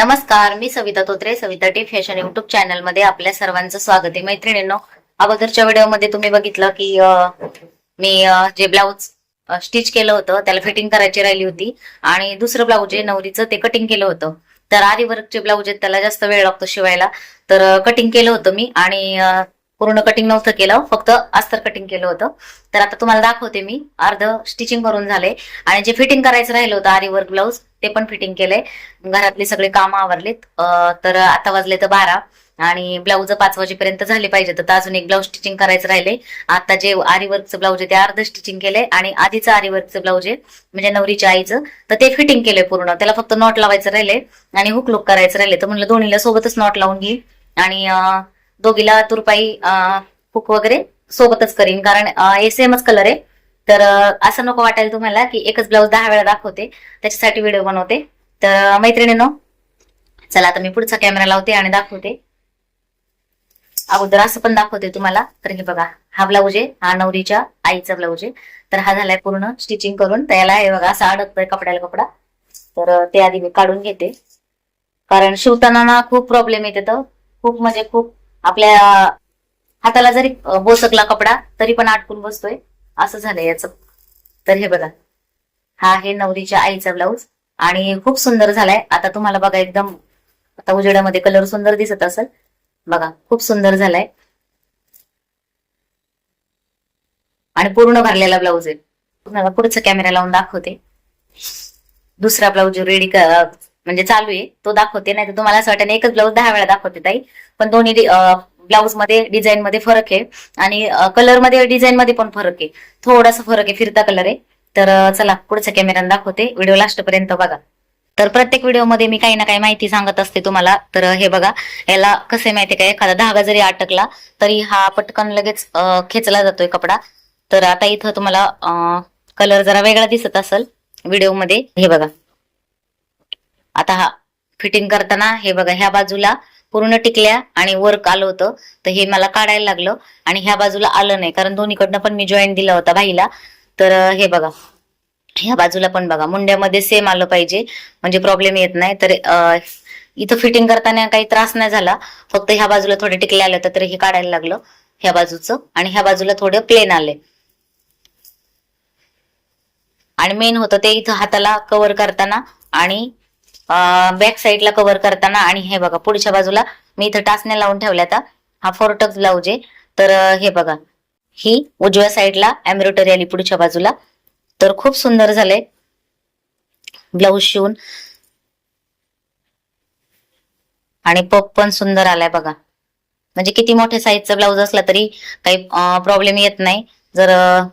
नमस्कार मी Savita Totre Savita T fashion YouTube चॅनलमध्ये आपल्या सर्वांचं स्वागत आहे. मैत्रिणींनो अगोदरच्या व्हिडिओमध्ये तुम्ही बघितलं की मी जे ब्लाऊज स्टिच केलं होतं त्याला फिटिंग करायची राहिली होती. आणि दुसरं ब्लाऊज आहे नवरीचं ते कटिंग केलं होतं. तर आरी वर्कचे ब्लाऊज आहेत त्याला जास्त वेळ लागतो शिवायला. तर कटिंग केलं होतं मी. आणि पूर्ण कटिंग नव्हतं केलं फक्त अस्तर कटिंग केलं होतं. तर आता तुम्हाला दाखवते मी अर्ध स्टिचिंग करून झाले. आणि जे फिटिंग करायचं राहिलं होतं आरी वर्क ब्लाऊज ते पण फिटिंग केलंय. घरातले सगळे कामं आवरलेत. तर आता वाजले तर बारा. आणि ब्लाऊज पाच वाजेपर्यंत झाले पाहिजे तर अजून एक ब्लाऊज स्टिचिंग करायचं राहिले आता जे आरी वर्कचं ब्लाऊज आहे ते अर्ध स्टिचिंग केलंय. आणि आधीचं आरी वर्कचं ब्लाऊज आहे म्हणजे नवरीच्या आईचं तर ते फिटिंग केलंय पूर्ण. त्याला फक्त नॉट लावायचं राहिले आणि हुक लुक करायचं राहिले तर म्हणलं दोन्हीला सोबतच नॉट लावून घे आणि दोघीला तुरपाई फुक वगैरे सोबतच करीन. कारण हे सेमच कलर आहे. तर असं नको वाटायला तुम्हाला की एकच ब्लाऊज दहा वेळा दाखवते त्याच्यासाठी व्हिडिओ बनवते. तर मैत्रिणीनो चला आता मी पुढचा कॅमेरा लावते आणि दाखवते. अगोदर असं पण दाखवते तुम्हाला. तर हे बघा हा ब्लाऊज आहे हा नवरीच्या आईचा ब्लाऊज आहे. तर हा झालाय पूर्ण स्टिचिंग करून. त्याला हे बघा असा अडकतोय कपड्याला कपडा. तर ते आधी मी काढून घेते. कारण शिवताना ना खूप प्रॉब्लेम येते तर. खूप म्हणजे खूप आपल्या हाताला जरी बोसकला कपडा तरी पण आटकून बसतोय. असं झालंय याचं. तर हे बघा. हा आहे नवरीच्या आईचा ब्लाऊज. आणि खूप सुंदर झालाय. आता तुम्हाला बघा एकदम आता उजेडामध्ये कलर सुंदर दिसत असेल. बघा खूप सुंदर झालाय. आणि पूर्ण भरलेला ब्लाऊज आहे. पुढचा कॅमेरा लावून दाखवते. दुसरा ब्लाऊज रेडी म्हणजे चालू आहे. तो दाखवते नाही तर तुम्हाला असं वाटतं एकच ब्लाऊज दहा वेळा दाखवते ताई. पण दोन्ही ब्लाऊजमध्ये डिझाईन मध्ये फरक आहे. आणि कलरमध्ये डिझाईन मध्ये पण फरक आहे. थोडासा फरक आहे फिरता कलर आहे. तर चला पुढच्या कॅमेरा दाखवते. व्हिडिओ लास्ट पर्यंत बघा. तर प्रत्येक व्हिडिओमध्ये मी काही ना काही माहिती सांगत असते तुम्हाला. तर हे बघा याला कसे माहिती का? एखादा धागा जरी अटकला तरी हा पटकन लगेच खेचला जातोय कपडा. तर आता इथं तुम्हाला कलर जरा वेगळा दिसत असेल व्हिडिओमध्ये हे बघा. आता हा फिटिंग करताना हे बघा ह्या बाजूला पूर्ण टिकल्या आणि वर्क आलं होतं तर हे मला काढायला लागलं आणि ह्या बाजूला आलं नाही. कारण दोन्हीकडनं पण मी जॉईन दिला होता भाईला तर हे बघा ह्या बाजूला पण बघा मुंड्यामध्ये सेम आलं पाहिजे म्हणजे प्रॉब्लेम येत नाही. तर इथं फिटिंग करताना काही त्रास नाही झाला. फक्त ह्या बाजूला थोडे टिकले आले तर हे काढायला लागलं ह्या बाजूचं. आणि ह्या बाजूला थोडं प्लेन आले आणि मेन होतं ते इथं हाताला कव्हर करताना आणि बॅक साईडला कव्हर करताना आणि हे बघा पुढच्या बाजूला मी इथं टाचण्या लावून ठेवल्या आता. हा फोरटक्स ब्लाऊज आहे. तर हे बघा ही उजव्या साईडला एम्ब्रॉयडरी आली पुढच्या बाजूला. तर खूप सुंदर झालंय. ब्लाऊज शिवून. आणि पप पण सुंदर आलाय बघा. म्हणजे किती मोठ्या साईजचा ब्लाऊज असला तरी काही प्रॉब्लेम येत नाही. जर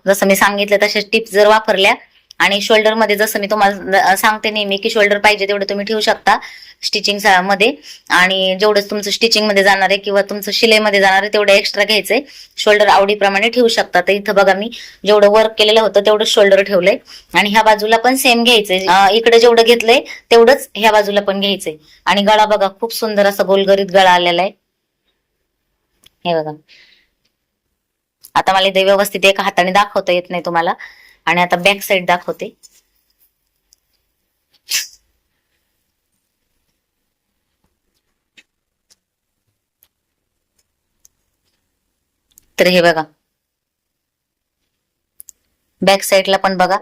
जसं मी सांगितलं तशा टिप्स जर वापरल्या आणि शोल्डरमध्ये जसं मी तुम्हाला सांगते नेहमी की शोल्डर पाहिजे तेवढं तुम्ही ठेवू शकता स्टिचिंगमध्ये. आणि जेवढं तुमचं स्टिचिंगमध्ये जाणार आहे किंवा तुमचं शिलाईमध्ये जाणार आहे तेवढं एक्स्ट्रा घ्यायचंय. शोल्डर आवडीप्रमाणे ठेवू शकता. तर इथं बघा मी जेवढं वर्क केलेलं होतं तेवढं शोल्डर ठेवलंय. आणि ह्या बाजूला पण सेम घ्यायचंय. इकडे जेवढं घेतलंय तेवढंच ह्या बाजूला पण घ्यायचंय. आणि गळा बघा खूप सुंदर असा गोलगरीत गळा आलेला आहे. हे बघा. आता मला इथे व्यवस्थित एका हाताने दाखवता येत नाही तुम्हाला. आणि आता बॅक साइड दाखवते. तर हे बघा. बॅक साइडला पण बघा.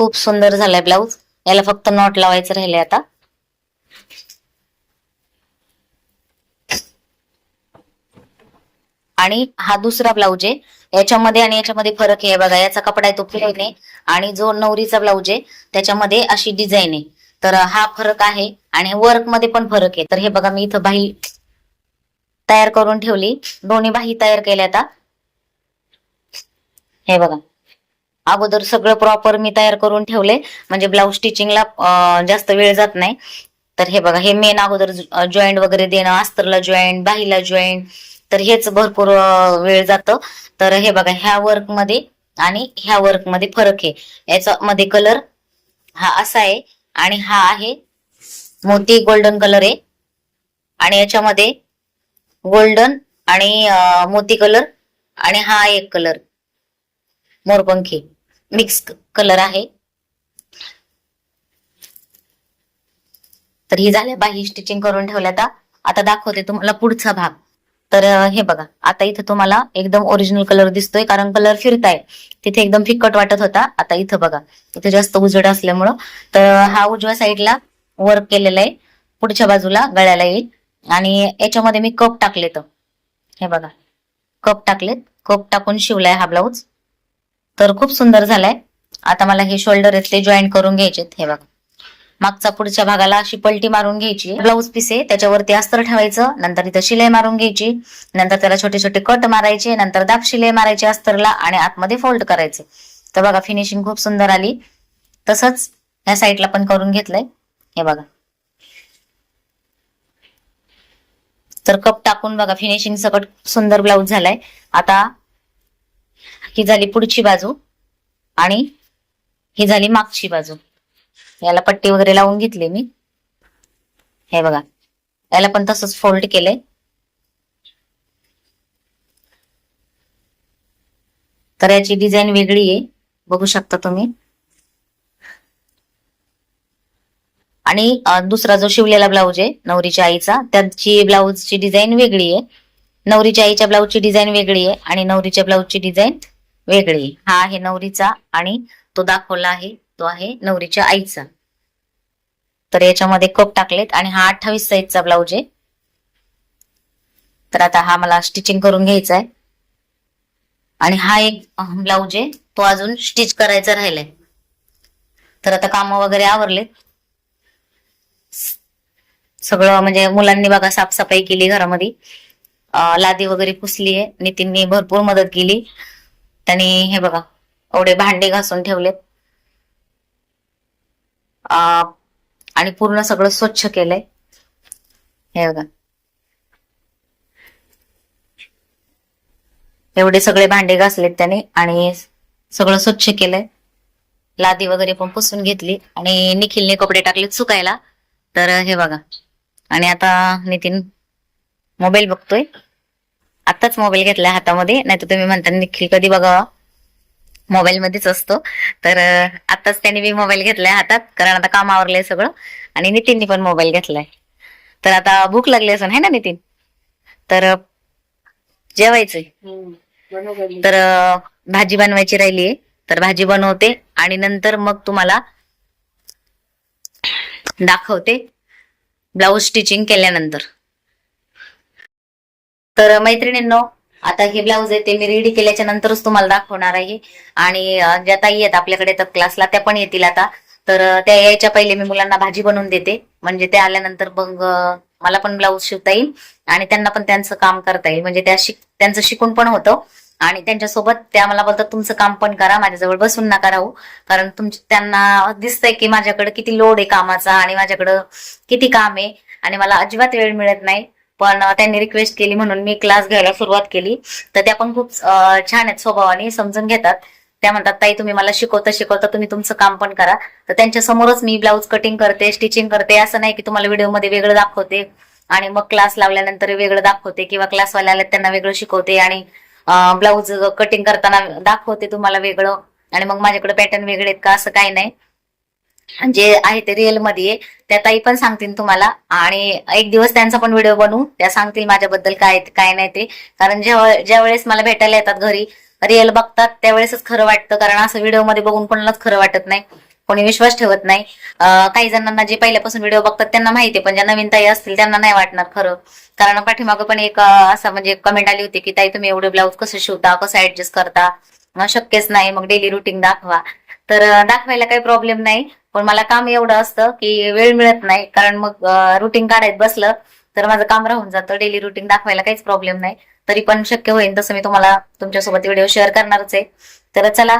खूप सुंदर झालाय ब्लाऊज याला फक्त नॉट लावायचं राहिले आता. आणि हा दुसरा ब्लाऊज आहे. याच्यामध्ये आणि याच्यामध्ये फरक आहे. बघा याचा कपडा आहे तो प्लेन आहे आणि जो नवरीचा ब्लाऊज आहे त्याच्यामध्ये अशी डिझाईन आहे. तर हा फरक आहे आणि वर्कमध्ये पण फरक आहे. तर हे बघा मी इथं बाही तयार करून ठेवली. दोन्ही बाही तयार केल्या आता. हे बघा अगोदर सगळं प्रॉपर मी तयार करून ठेवले. म्हणजे ब्लाऊज स्टिचिंगला जास्त वेळ जात नाही. तर हे बघा हे मेन अगोदर जॉईंट वगैरे देणं अस्तरला जॉईंट बाहीला जॉईंट तर हेच भरपूर वेळ जातं. तर हे बघा ह्या वर्कमध्ये आणि ह्या वर्कमध्ये फरक आहे. याचा मध्ये कलर हा असा आहे आणि हा आहे मोती गोल्डन कलर आहे. आणि याच्यामध्ये गोल्डन आणि मोती कलर आणि हा एक कलर मोरपंखी मिक्स कलर आहे. तर ही झाल्या बाही स्टिचिंग करून ठेवल्या आता दाखवते तुम्हाला पुढचा भाग. तर हे बघा. आता इथं तुम्हाला एकदम ओरिजिनल कलर दिसतोय कारण कलर फिरताय. तिथे एकदम फिक्कट वाटत होता. आता इथं बघा. इथे जास्त उजड असल्यामुळं. तर हा उजव्या साईडला वर्क केलेला आहे. पुढच्या बाजूला गळ्याला येईल. आणि याच्यामध्ये मी कप टाकले तर हे बघा. कप टाकलेत. कप टाकून शिवलाय हा ब्लाऊज तर खूप सुंदर झालाय. आता मला हे शोल्डर आहेत ते जॉईन करून घ्यायचेत. हे बघा. मागचा पुढच्या भागाला अशी पलटी मारून घ्यायची. ब्लाऊज पीस आहे त्याच्यावरती अस्तर ठेवायचं नंतर इथं शिलाई मारून घ्यायची. नंतर त्याला छोटे छोटे कट मारायचे नंतर दाब शिलाई मारायची अस्तरला आणि आतमध्ये फोल्ड करायचे. तर बघा फिनिशिंग खूप सुंदर आली. तसंच ह्या साईडला पण करून घेतलंय. हे बघा. तर कप टाकून बघा फिनिशिंग सकट सुंदर ब्लाऊज झालाय. आता ही झाली पुढची बाजू आणि ही झाली मागची बाजू. याला पट्टी वगैरे लावून घेतली मी. हे बघा. याला पण तसंच फोल्ड केलंय. तर याची डिझाईन वेगळी आहे. बघू शकता तुम्ही. आणि दुसरा जो शिवलेला ब्लाऊज आहे नवरीच्या आईचा त्याची ब्लाऊजची डिझाईन वेगळी आहे. नवरीच्या आईच्या ब्लाऊजची डिझाईन वेगळी आहे आणि नवरीच्या ब्लाऊजची डिझाईन वेगळी आहे. हा आहे नवरीचा आणि तो दाखवला आहे. तो आहे नवरीच्या आईचा. तर याच्यामध्ये कप टाकलेत आणि हा अठ्ठावीस साईजचा ब्लाऊज आहे. तर आता हा मला स्टिचिंग करून घ्यायचा आहे. आणि हा एक ब्लाऊज आहे तो अजून स्टिच करायचा राहिलाय. तर आता काम वगैरे आवरलेत. सगळं म्हणजे मुलांनी बघा साफसफाई केली घरामध्ये. लादी वगैरे पुसली आहे. नितीननी भरपूर मदत केली. त्यांनी हे बघा एवढे भांडे घासून ठेवलेत. आणि पूर्ण सगळं स्वच्छ केलंय. हे बघा. एवढे सगळे भांडे घासलेत त्याने आणि सगळं स्वच्छ केलंय. लादी वगैरे पण पुसून घेतली आणि निखिलने कपडे टाकलेत सुकायला. तर हे बघा. आणि आता नितीन मोबाईल बघतोय. आताच मोबाईल घेतलाय हातामध्ये नाही तर तुम्ही म्हणता निखिल कधी बघावा? मोबाईलमध्येच असतो. तर आताच त्याने मी मोबाईल घेतलाय हातात कारण आता काम आवरलंय सगळं. आणि नितीनने पण मोबाईल घेतलाय. तर आता भूक लागली असं है ना नितीन? तर जेवायचंय. तर भाजी बनवायची राहिलीये तर भाजी बनवते आणि नंतर मग तुम्हाला दाखवते ब्लाऊज स्टिचिंग केल्यानंतर. तर मैत्रिणींनो आता हे ब्लाऊज आहे ते मी रेडी केल्याच्या नंतरच तुम्हाला दाखवणार आहे. आणि ज्या ताई आहेत आपल्याकडे तर क्लासला त्या पण येतील आता. तर त्या यायच्या पहिले मी मुलांना भाजी बनवून देते. म्हणजे ते आल्यानंतर मग मला पण ब्लाऊज शिवता येईल. आणि त्यांना पण त्यांचं काम करता येईल. म्हणजे त्या शिक त्यांचं शिकून पण होतं. आणि त्यांच्यासोबत त्या मला बोलतात तुमचं काम पण करा. माझ्याजवळ बसून नका राहू. कारण तुमच्या त्यांना दिसतंय की माझ्याकडे किती लोड आहे कामाचा आणि माझ्याकडं किती काम आहे. आणि मला अजिबात वेळ मिळत नाही. पण त्यांनी रिक्वेस्ट केली म्हणून मी क्लास घ्यायला सुरुवात केली. तर त्या पण खूप छान आहेत स्वभावाने समजून घेतात. त्या म्हणतात ताई तुम्ही मला शिकवता शिकवता तुम्ही तुमचं काम पण करा. तर त्यांच्या समोरच मी ब्लाऊज कटिंग करते स्टिचिंग करते. असं नाही की तुम्हाला व्हिडिओमध्ये वेगळं दाखवते आणि मग क्लास लावल्यानंतर वेगळं दाखवते किंवा क्लासवाले आले त्यांना वेगळं शिकवते आणि ब्लाऊज कटिंग करताना दाखवते तुम्हाला वेगळं आणि मग माझ्याकडे पॅटर्न वेगळे आहेत का? असं काही नाही. जे आहे ते रिअलमध्ये त्या ताई पण सांगतील तुम्हाला. आणि एक दिवस त्यांचा पण व्हिडिओ बनवू. त्या सांगतील माझ्याबद्दल काय काय नाही ते. कारण जेव्हा ज्या वेळेस मला भेटायला येतात घरी रिअल बघतात त्यावेळेसच खरं वाटतं. कारण असं व्हिडिओमध्ये बघून कोणालाच खरं वाटत नाही. कोणी विश्वास ठेवत नाही. काही जणांना जे पहिल्यापासून व्हिडिओ बघतात त्यांना माहिती पण ज्या नवीन ताई असतील त्यांना नाही वाटणार खरं. कारण पाठीमागं पण एक असा असं म्हणजे कमेंट आली होती की ताई तुम्ही एवढे ब्लाऊज कसं शिवता? कसं ऍडजस्ट करता? शक्यच नाही. मग डेली रुटीन दाखवा. तर दाखवायला काही प्रॉब्लेम नाही. पण मला काम एवढं असतं की वेळ मिळत नाही. कारण मग रुटीन काढायत बसलं तर माझं काम राहून जातं. डेली रुटीन दाखवायला काहीच प्रॉब्लेम नाही. तरी पण शक्य होईल तसं मी तुम्हाला तुमच्यासोबत व्हिडिओ शेअर करणारच आहे. तर चला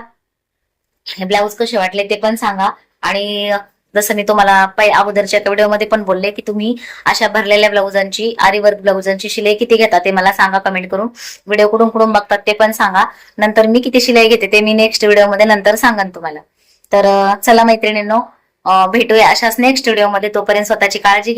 हे ब्लाऊज कसे वाटले ते पण सांगा. आणि जसं मी तुम्हाला पै अगोदरच्या व्हिडिओमध्ये पण बोलले की तुम्ही अशा भरलेल्या ब्लाऊजांची आरीवर्क ब्लाऊजांची शिलाई किती घेता ते मला सांगा कमेंट करून. व्हिडिओ कुठून कुठून बघतात ते पण सांगा. नंतर मी किती शिलाई घेते ते मी नेक्स्ट व्हिडिओमध्ये नंतर सांगन तुम्हाला. तर चला मैत्रिणींनो भेटूया अशाच नेक्स्ट व्हिडिओमध्ये. तोपर्यंत स्वतःची काळजी घ्या.